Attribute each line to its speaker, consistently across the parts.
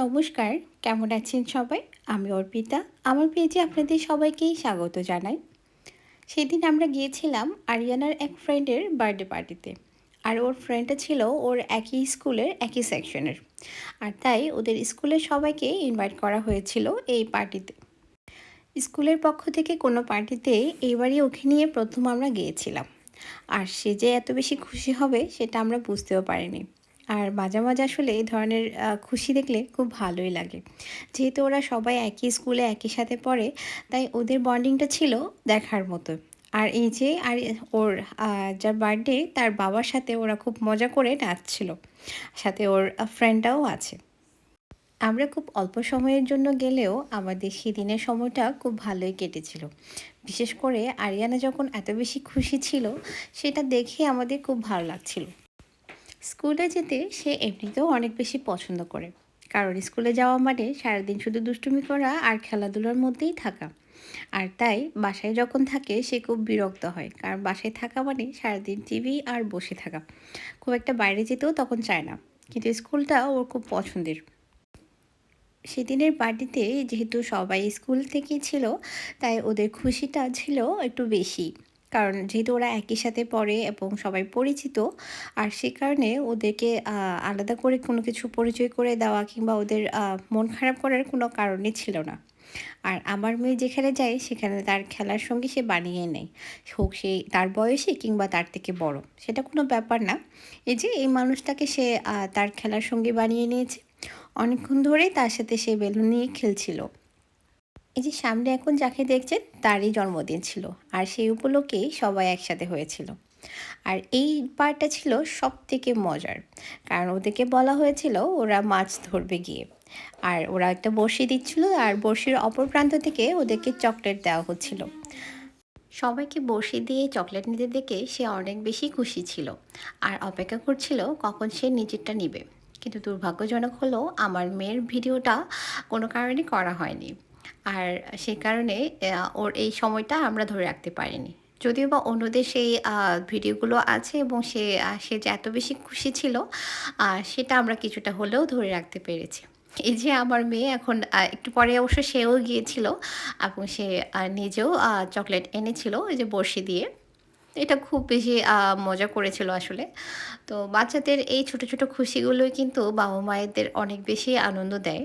Speaker 1: নমস্কার, কেমন আছেন সবাই? আমি অর্পিতা। আমার পেজে আপনাদের সবাইকেই স্বাগত জানাই। সেদিন আমরা গিয়েছিলাম আরিয়ানার এক ফ্রেন্ডের বার্থডে পার্টিতে আর ওর ফ্রেন্ডটা ছিল ওর একই স্কুলের একই সেকশনের আর তাই ওদের স্কুলের সবাইকে ইনভাইট করা হয়েছিল এই পার্টিতে স্কুলের পক্ষ থেকে কোনো পার্টিতে এইবারই ওকে নিয়ে প্রথম আমরা গিয়েছিলাম। আর সে যে এত বেশি খুশি হবে, সেটা আমরা বুঝতেও পারিনি। আর মাঝে মাঝে আসলে এই ধরনের খুশি দেখলে খুব ভালোই লাগে। যেহেতু ওরা সবাই একই স্কুলে একই সাথে পড়ে, তাই ওদের বন্ডিংটা ছিল দেখার মতো। আর এই যে, আর ওর যার বার্থডে তার বাবার সাথে ওরা খুব মজা করে নাচছিল। সাথে ওর ফ্রেন্ডটাও আছে। আমরা খুব অল্প সময়ের জন্য গেলেও আমাদের সেদিনের সময়টা খুব ভালোই কেটেছিল। বিশেষ করে আরিয়ানা যখন এত বেশি খুশি ছিল, সেটা দেখে আমাদের খুব ভালো লাগছিল। স্কুলে যেতে সে এমনিতেও অনেক বেশি পছন্দ করে। কারণ স্কুলে যাওয়া মানে সারাদিন শুধু দুষ্টুমি করা আর খেলাধুলার মধ্যেই থাকা। আর তাই বাসায় যখন থাকে সে খুব বিরক্ত হয়। কারণ বাসায় থাকা মানে সারাদিন টিভি আর বসে থাকা। খুব একটা বাইরে যেতেও তখন চায় না। কিন্তু স্কুলটা ওর খুব পছন্দের। সেদিনের বার্থডেতে যেহেতু সবাই স্কুল থেকেই ছিল, তাই ওদের খুশিটা ছিল একটু বেশি। কারণ যেহেতু ওরা একই সাথে পড়ে এবং সবাই পরিচিত, আর সে কারণে ওদেরকে আলাদা করে কোনো কিছু পরিচয় করে দেওয়া কিংবা ওদের মন খারাপ করার কোনো কারণই ছিল না। আর আমার মেয়ে যেখানে যায়, সেখানে তার খেলার সঙ্গে সে বানিয়ে নেয়। হোক সে তার বয়সে কিংবা তার থেকে বড়, সেটা কোনো ব্যাপার না। এই যে এই মানুষটাকে সে তার খেলার সঙ্গে বানিয়ে নিয়েছে। অনেকক্ষণ ধরেই তার সাথে সে বেলুন নিয়ে খেলছিল। এই যে সামনে এখন যাকে দেখছেন, তারই জন্মদিন ছিল আর সেই উপলক্ষেই সবাই একসাথে হয়েছিল। আর এই পার্টটা ছিল সব থেকে মজার, কারণ ওদেরকে বলা হয়েছিল ওরা মাছ ধরবে গিয়ে। আর ওরা একটা বড়শি দিচ্ছিল আর বড়শির অপর প্রান্ত থেকে ওদেরকে চকলেট দেওয়া হচ্ছিল। সবাইকে বসে দিয়ে চকলেট নিতে দেখে সে অনেক বেশি খুশি ছিল আর অপেক্ষা করছিল কখন সে নিজেরটা নিবে। কিন্তু দুর্ভাগ্যজনক হলো আমার মেয়ের ভিডিওটা কোনো কারণে করা হয়নি। আর সে কারণে ওর এই সময়টা আমরা ধরে রাখতে পারিনি। যদিও বা অন্যদের সেই ভিডিওগুলো আছে এবং সে সে যে এত বেশি খুশি ছিল সেটা আমরা কিছুটা হলেও ধরে রাখতে পেরেছি। এই যে আমার মেয়ে এখন একটু পরে অবশ্য সেও গিয়েছিল এবং সে নিজেও চকলেট এনেছিল, ওই যে বড়শি দিয়ে। এটা খুব বেশি মজা করেছিল আসলে। তো বাচ্চাদের এই ছোট ছোট খুশিগুলোই কিন্তু বাবা মায়েদের অনেক বেশি আনন্দ দেয়।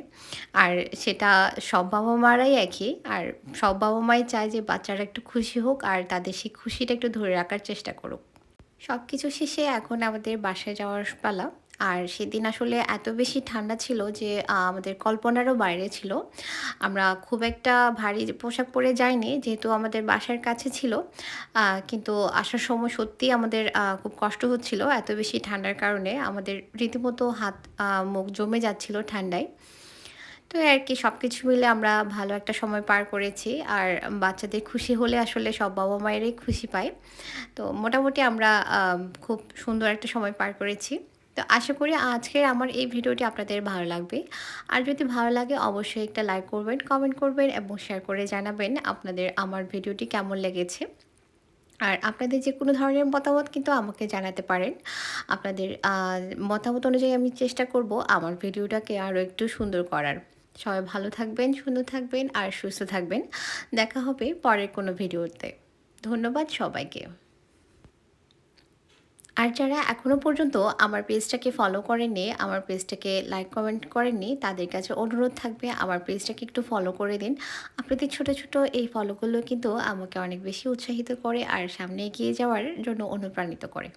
Speaker 1: আর সেটা সব বাবা মারাই একই। আর সব বাবা মাই চায় যে বাচ্চারা একটু খুশি হোক, আর তাদের সেই খুশিটা একটু ধরে রাখার চেষ্টা করুক। সব কিছু শেষে এখন আমাদের বাসায় যাওয়ার পালা। আর সেদিন আসলে এত বেশি ঠান্ডা ছিল যে আমাদের কল্পনারও বাইরে ছিল। আমরা খুব একটা ভারী পোশাক পরে যাইনি, যেহেতু আমাদের বাসার কাছে ছিল। কিন্তু আসার সময় সত্যিই আমাদের খুব কষ্ট হচ্ছিল এত বেশি ঠান্ডার কারণে। আমাদের রীতিমতো হাত মুখ জমে যাচ্ছিল ঠান্ডায়। তো আর কি সব কিছু মিলে আমরা ভালো একটা সময় পার করেছি। আর বাচ্চাদের খুশি হলে আসলে সব বাবা মায়েরই খুশি পায়। তো মোটামুটি আমরা খুব সুন্দর একটা সময় পার করেছি। তো আশা করি আজকের আমার এই ভিডিওটি আপনাদের ভালো লাগবে। আর যদি ভালো লাগে অবশ্যই একটা লাইক করবেন, কমেন্ট করবেন এবং শেয়ার করে জানাবেন আপনাদের আমার ভিডিওটি কেমন লেগেছে। আর আপনাদের যে কোনো ধরনের মতামত কিন্তু আমাকে জানাতে পারেন। আপনাদের মতামত অনুযায়ী আমি চেষ্টা করব আমার ভিডিওটাকে আরও একটু সুন্দর করার। সবাই ভালো থাকবেন, সুন্দর থাকবেন আর সুস্থ থাকবেন। দেখা হবে পরের কোনো ভিডিওতে। ধন্যবাদ সবাইকে। আর যারা এখনও পর্যন্ত আমার পেজটাকে ফলো করেননি, আমার পেজটাকে লাইক কমেন্ট করেননি, তাদের কাছে অনুরোধ থাকবে আমার পেজটাকে একটু ফলো করে দিন। আপনাদের ছোট ছোট এই ফলোগুলো কিন্তু আমাকে অনেক বেশি উৎসাহিত করে আর সামনে এগিয়ে যাওয়ার জন্য অনুপ্রাণিত করে।